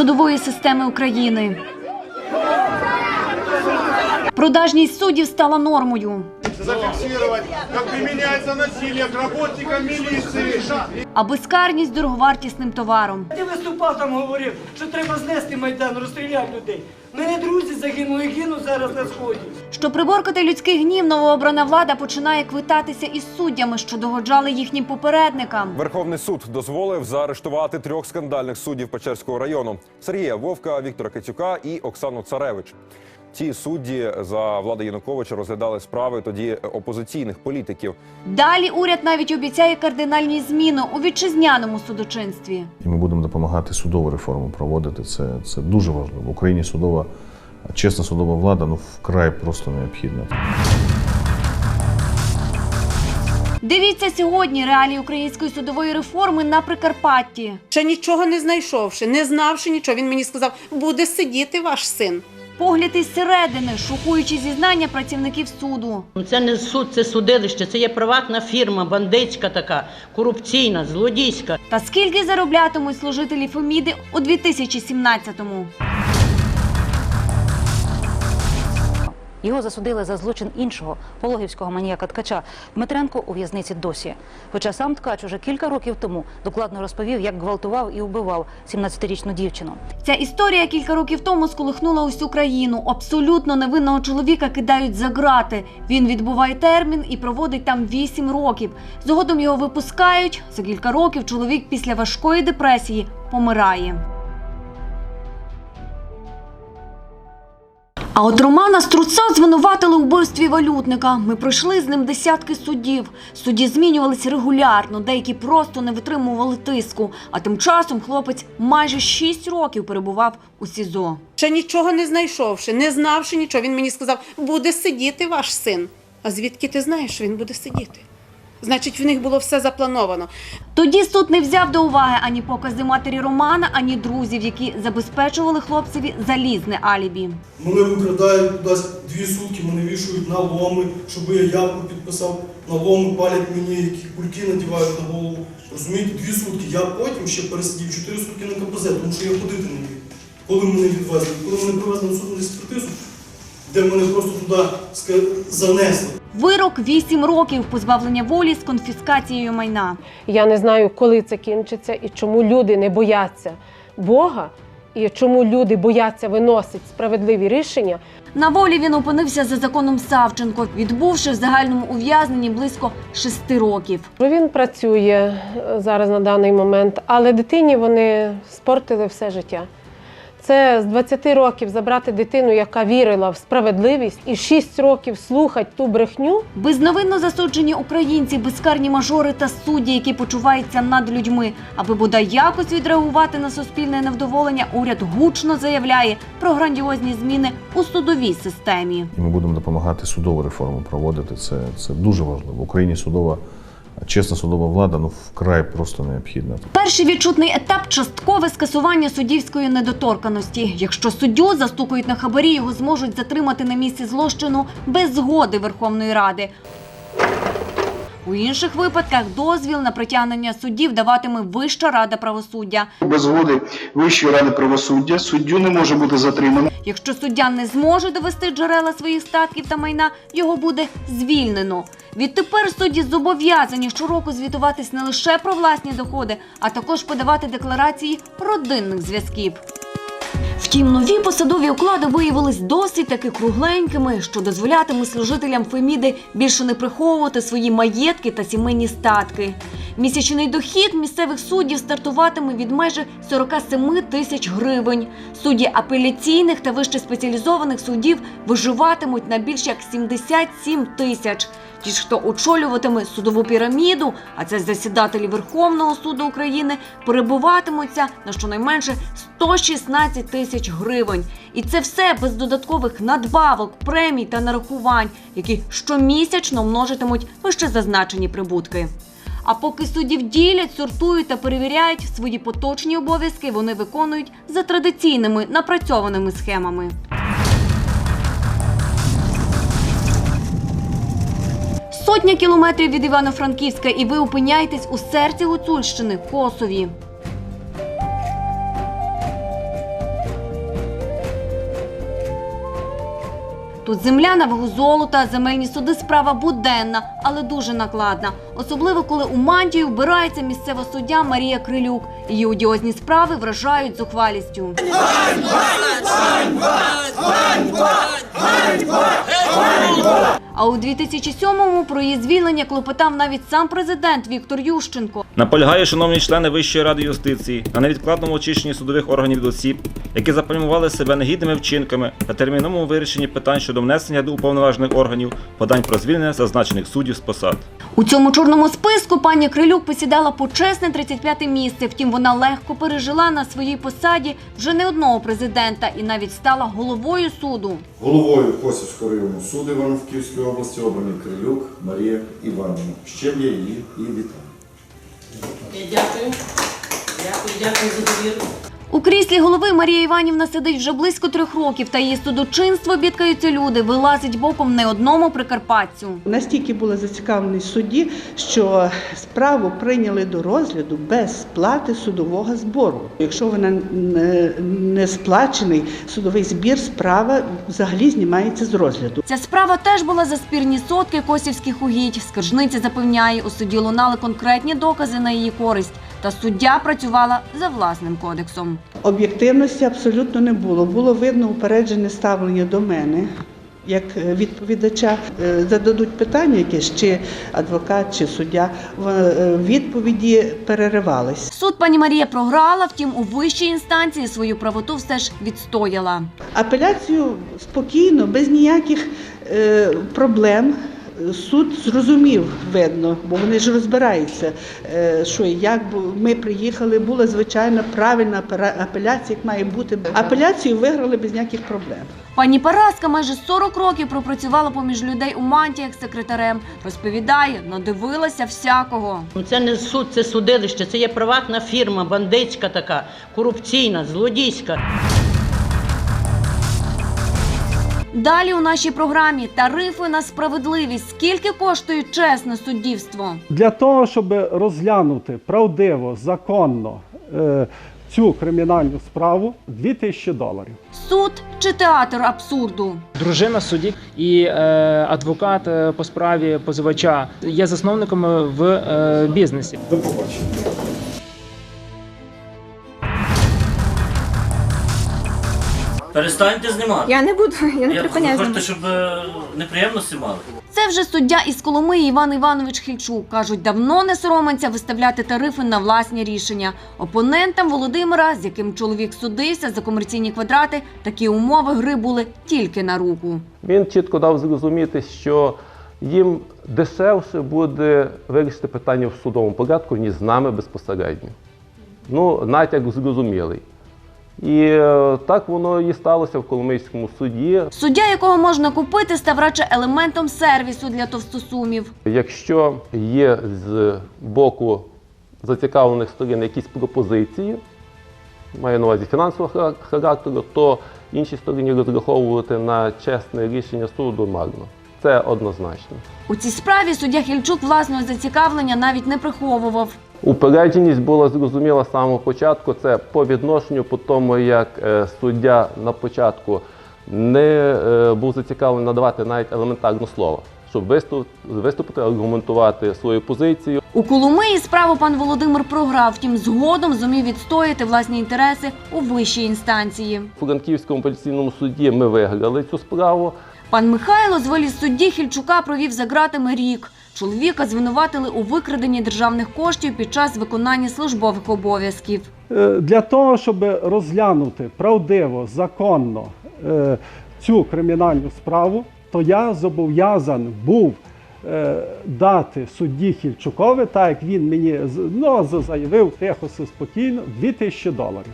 судової системи України. Продажність суддів стала нормою. Зафиксировать, как применяется насилие к работникам милиции. а безкарність дороговартісним товаром. Ти виступав там, говорив, що треба знести майдан, розстріляти людей. Мене друзі загинули, гинуть зараз на сході. Щоб приборкати людський гнів, новообрана влада починає квитатися із суддями, що догоджали їхнім попередникам. Верховний суд дозволив заарештувати трьох скандальних суддів Печерського району: Сергія Вовка, Віктора Кицюка і Оксану Царевич. Ці судді за влади Януковича розглядали справи тоді опозиційних політиків. Далі уряд навіть обіцяє кардинальні зміни у вітчизняному судочинстві. І ми будемо допомагати судову реформу проводити. Це, це дуже важливо. В Україні судова, чесна судова влада ну вкрай просто необхідна. Дивіться сьогодні реалії української судової реформи на Прикарпатті. Ще нічого не знайшовши, не знавши нічого, він мені сказав, буде сидіти ваш син. Погляд із середини, шокуючи зізнання працівників суду. Ну, Це не суд, це судилище, це є приватна фірма, бандитська така, корупційна, злодійська. Та скільки зароблятимуть служителі Феміди у 2017-му? Його засудили за злочин іншого пологівського маніяка ткача. Дмитренко у в'язниці досі. Хоча сам ткач уже кілька років тому докладно розповів, як гвалтував і вбивав 17-річну дівчину. Ця історія кілька років тому сколихнула усю країну. Абсолютно невинного чоловіка кидають за грати. Він відбуває термін і проводить там 8 років. Згодом його випускають. За кілька років чоловік після важкої депресії помирає. А от Романа Струца звинуватили у вбивстві валютника. Ми пройшли з ним десятки судів. Судді змінювалися регулярно, деякі просто не витримували тиску. А тим часом хлопець майже 6 років перебував у СІЗО. Ще нічого не знайшовши, не знавши нічого, він мені сказав, буде сидіти ваш син. А звідки ти знаєш, що він буде сидіти? Значить, в них було все заплановано. Тоді суд не взяв до уваги ані покази матері Романа, ані друзів, які забезпечували хлопцеві залізне алібі. Мене викрадають кудись дві сутки, мене вішають на ломи, щоб я явку підписав. На ломи палять мені, які кульки надівають на голову. Розумієте, дві сутки. Я потім ще пересидів чотири сутки на КПЗ, тому що я ходити не міг. Коли мене відвезли, коли мене привезли на судну експертизу, де мене просто туди занесли. Вирок 8 років позбавлення волі з конфіскацією майна. Я не знаю, коли це кінчиться і чому люди не бояться Бога, і чому люди бояться виносити справедливі рішення. На волі він опинився за законом Савченко, відбувши в загальному ув'язненні близько 6 років. Він працює е, зараз на даний момент, але дитині вони спортили все життя. Це з 20 років забрати дитину, яка вірила в справедливість, і 6 років слухати ту брехню. Безновинно засуджені українці, безкарні мажори та судді, які почуваються над людьми. Аби бодай якось відреагувати на суспільне невдоволення, уряд гучно заявляє про грандіозні зміни у судовій системі. Ми будемо допомагати судову реформу проводити. Це, це дуже важливо. В Україні судова, чесна судова влада ну вкрай просто необхідна. Перший відчутний етап часткове скасування суддівської недоторканості. Якщо суддю застукують на хабарі, його зможуть затримати на місці злочину без згоди Верховної Ради. У інших випадках дозвіл на притягнення суддів даватиме Вища рада правосуддя. Без згоди Вищої ради правосуддя суддю не може бути затримано. Якщо суддя не зможе довести джерела своїх статків та майна, його буде звільнено. Відтепер судді зобов'язані щороку звітуватись не лише про власні доходи, а також подавати декларації родинних зв'язків. Втім, нові посадові оклади виявились досить таки кругленькими, що дозволятиме служителям Феміди більше не приховувати свої маєтки та сімейні статки. Місячний дохід місцевих суддів стартуватиме від майже 47 тисяч гривень. Судді апеляційних та вище спеціалізованих судів виживатимуть на більш як 77 тисяч. Ті ж, хто очолюватиме судову піраміду, а це засідателі Верховного суду України, перебуватимуться на щонайменше 116 тисяч гривень. І це все без додаткових надбавок, премій та нарахувань, які щомісячно множитимуть вище зазначені прибутки. А поки суддів ділять, сортують та перевіряють свої поточні обов'язки, вони виконують за традиційними напрацьованими схемами. Сотня кілометрів від Івано-Франківська, і ви опиняєтесь у серці Гуцульщини Косові. Тут земля на вагу золота, земельні суди справа буденна, але дуже накладна. Особливо коли у мантію вбирається місцева суддя Марія Крилюк. Її одіозні справи вражають зухвалістю. А у 2007-му про її звільнення клопотав навіть сам президент Віктор Ющенко. Наполягаю, шановні члени Вищої ради юстиції, на невідкладному очищенні судових органів від осіб, які запланували себе негідними вчинками та терміновому вирішенні питань щодо внесення до уповноважених органів подань про звільнення зазначених суддів з посад. У цьому чорному списку пані Крилюк посідала почесне 35-те місце. Втім, вона легко пережила на своїй посаді вже не одного президента і навіть стала головою суду. Головою Косівського району суду Івано-Франківської області обраний Крилюк Марія Іванівна. З чим я її і вітаю. Дякую. Дякую, дякую за довіру. У кріслі голови Марія Іванівна сидить вже близько трьох років, та її судочинство бідкаються люди, вилазить боком не одному прикарпатцю. Настільки були зацікавлені судді, що справу прийняли до розгляду без сплати судового збору. Якщо вона не сплачений судовий збір, справа взагалі знімається з розгляду. Ця справа теж була за спірні сотки косівських угідь. Скаржниця запевняє, у суді лунали конкретні докази на її користь. Та суддя працювала за власним кодексом. Об'єктивності абсолютно не було. Було видно упереджене ставлення до мене. Як е, відповідача Е, зададуть питання якесь, чи адвокат, чи суддя, е, відповіді переривались. Суд пані Марія програла, втім у вищій інстанції свою правоту все ж відстояла. Апеляцію спокійно, без ніяких проблем. Суд зрозумів, видно, бо вони ж розбираються, е, що і як бо ми приїхали, була звичайна правильна апеляція, як має бути. Апеляцію виграли без ніяких проблем. Пані Параска майже 40 років пропрацювала поміж людей у мантіях секретарем. Розповідає, надивилася всякого. Ну, Це не суд, це судилище, це є приватна фірма, бандитська така, корупційна, злодійська. Далі у нашій програмі тарифи на справедливість. Скільки коштує чесне суддівство? Для того, щоб розглянути правдиво, законно е, цю кримінальну справу, 2000 доларів. Суд чи театр абсурду? Дружина судді і е, адвокат е, по справі позивача є засновниками в е, бізнесі. До побачення. Перестаньте знімати. Я не буду, я не Я припиняю хочете, знімати. щоб е, неприємності мали. Це вже суддя із Коломиї Іван Іванович Хільчук. Кажуть, давно не соромиться виставляти тарифи на власні рішення. Опонентам Володимира, з яким чоловік судився за комерційні квадрати, такі умови гри були тільки на руку. Він чітко дав зрозуміти, що їм дешевше буде вирішити питання в судовому порядку, ніж з нами безпосередньо. Ну, натяк зрозумілий. І е, так воно і сталося в Коломийському суді. Суддя, якого можна купити, став радше елементом сервісу для товстосумів. Якщо є з боку зацікавлених сторін якісь пропозиції, маю на увазі фінансового хара- характеру, то іншій стороні розраховувати на чесне рішення суду марно. Це однозначно. У цій справі суддя Хільчук власного зацікавлення навіть не приховував. Упередженість була зрозуміла з самого початку. Це по відношенню по тому, як е, суддя на початку не е, був зацікавлений надавати навіть елементарне слово, щоб виступити, аргументувати свою позицію. У Коломиї справу пан Володимир програв, втім згодом зумів відстояти власні інтереси у вищій інстанції. У Франківському апеляційному суді ми виграли цю справу. Пан Михайло з волі судді Хільчука провів за ґратами рік. Чоловіка звинуватили у викраденні державних коштів під час виконання службових обов'язків. Е, Для того, щоб розглянути правдиво, законно е, цю кримінальну справу, то я зобов'язаний був е, дати судді Хільчукові, так як він мені ну, заявив тихо, все спокійно, 2000 доларів.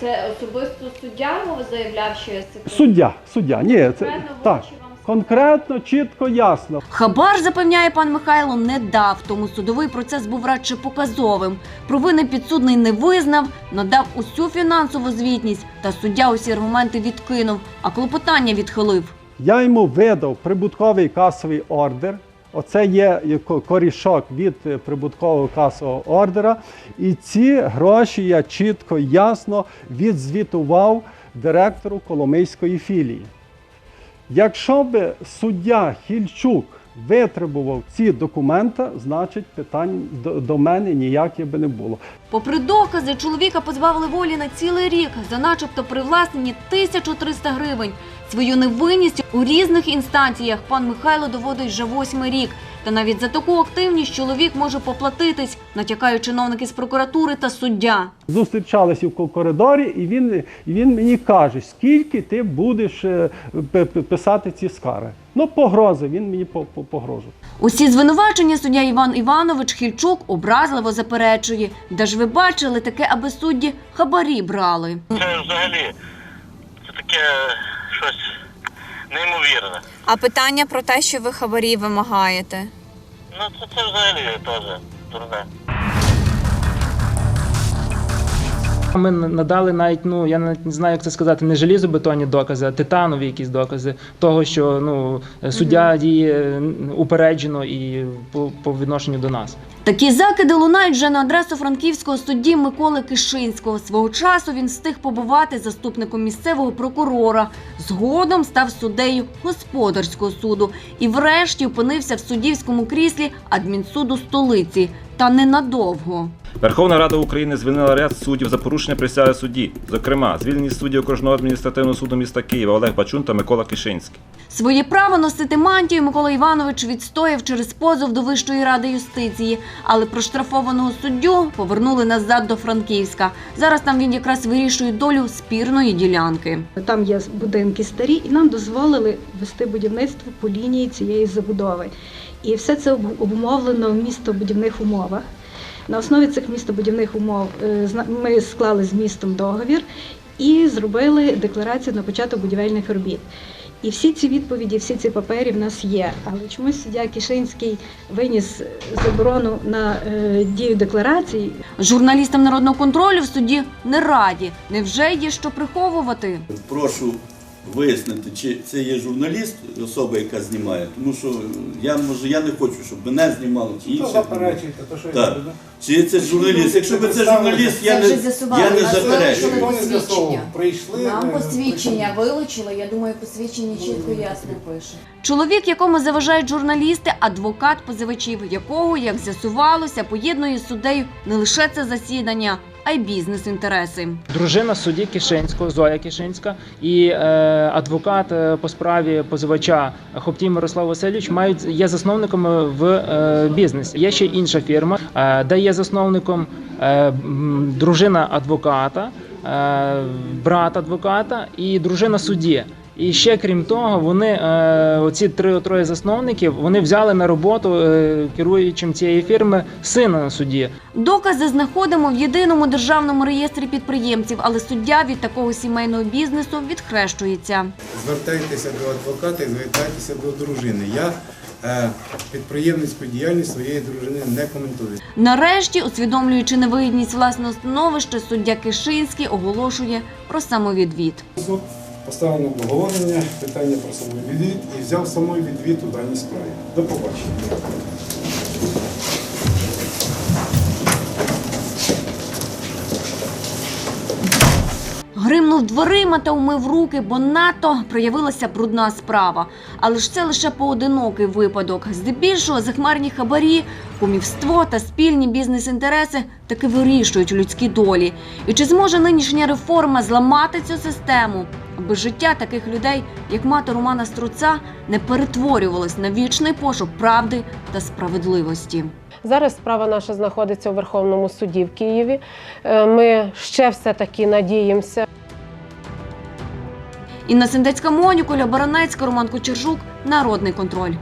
Це особисто суддя заявляв, що я секретар? Суддя, суддя, ні, це так. Конкретно, чітко, ясно. Хабар, запевняє пан Михайло, не дав, тому судовий процес був радше показовим. Провини підсудний не визнав, надав усю фінансову звітність, та суддя усі аргументи відкинув, а клопотання відхилив. Я йому видав прибутковий касовий ордер. Оце є є корішок від е, прибуткового касового ордера. І ці гроші я чітко, ясно відзвітував директору Коломийської філії. Якщо б суддя Хільчук витребував ці документи, значить питань до, мене ніяких би не було. Попри докази, чоловіка позбавили волі на цілий рік за начебто привласнені 1300 гривень. Свою невинність у різних інстанціях пан Михайло доводить вже восьмий рік. Та навіть за таку активність чоловік може поплатитись, натякають чиновники з прокуратури та суддя. Зустрічалися в коридорі, і він, і він мені каже, скільки ти будеш е, писати ці скари. Ну, погрози, він мені по- по- погрожував. Усі звинувачення суддя Іван Іванович Хільчук образливо заперечує. Де ж ви бачили таке, аби судді хабарі брали? Це взагалі це таке щось неймовірне. А питання про те, що ви хабарі вимагаєте? Ну це, це взагалі теж дурне. Ми надали навіть, ну я навіть не знаю, як це сказати, не желізобетонні докази, а титанові якісь докази того, що ну суддя діє упереджено і по, по відношенню до нас. Такі закиди лунають вже на адресу франківського судді Миколи Кишинського. Свого часу він встиг побувати заступником місцевого прокурора. Згодом став суддею господарського суду і врешті опинився в суддівському кріслі адмінсуду столиці. Та ненадовго. Верховна Рада України звільнила ряд суддів за порушення присяги судді. Зокрема, звільнені судді окружного адміністративного суду міста Києва Олег Бачун та Микола Кишинський. Своє право носити мантію Микола Іванович відстояв через позов до Вищої ради юстиції, але проштрафованого суддю повернули назад до Франківська. Зараз там він якраз вирішує долю спірної ділянки. Там є будинки старі, і нам дозволили вести будівництво по лінії цієї забудови. І все це обумовлено в містобудівних умовах. На основі цих містобудівних умов е, ми склали з містом договір і зробили декларацію на початок будівельних робіт. І всі ці відповіді, всі ці папери в нас є. Але чомусь суддя Кишинський виніс заборону на е, дію декларації. Журналістам народного контролю в суді не раді. Невже є що приховувати? Прошу вияснити, чи це є журналіст, особа, яка знімає, тому що я може я не хочу, щоб мене знімали чи інших. заперечуєте, то що Так. Чи це журналіст? Якщо б це журналіст, я не, я не заперечую. Нам е, посвідчення вилучили. Я думаю, посвідчення чітко ясно пише. Чоловік, якому заважають журналісти, адвокат позивачів, якого, як з'ясувалося, поєднує з суддею не лише це засідання, а й бізнес-інтереси. Дружина судді Кишинського, Зоя Кишинська і е, адвокат е, по справі позивача Хоптій Мирослав Васильович мають є засновниками в е, бізнесі. Є ще інша фірма, е, де є засновником е, дружина адвоката, е, брат адвоката і дружина судді. І ще крім того, вони е, оці три троє засновників вони взяли на роботу е, керуючим цієї фірми сина судді. Докази знаходимо в єдиному державному реєстрі підприємців, але суддя від такого сімейного бізнесу відхрещується. Звертайтеся до адвоката і звертайтеся до дружини. Я е, підприємницьку діяльність своєї дружини не коментую. Нарешті, усвідомлюючи невигідність власного становища, суддя Кишинський оголошує про самовідвід. Поставив обговорення питання про самовідвід і взяв самовідвід у даній справі. До побачення. Гримнув дверима та умив руки, бо надто проявилася брудна справа. Але ж це лише поодинокий випадок. Здебільшого захмарні хабарі, кумівство та спільні бізнес-інтереси таки вирішують людські долі. І чи зможе нинішня реформа зламати цю систему, аби життя таких людей, як мати Романа Струца, не перетворювалось на вічний пошук правди та справедливості? Зараз справа наша знаходиться у Верховному суді в Києві. Е, Ми ще все-таки надіємося. Інна Сендецька, Монікуля Баранецька, Роман Кочержук. Народний контроль.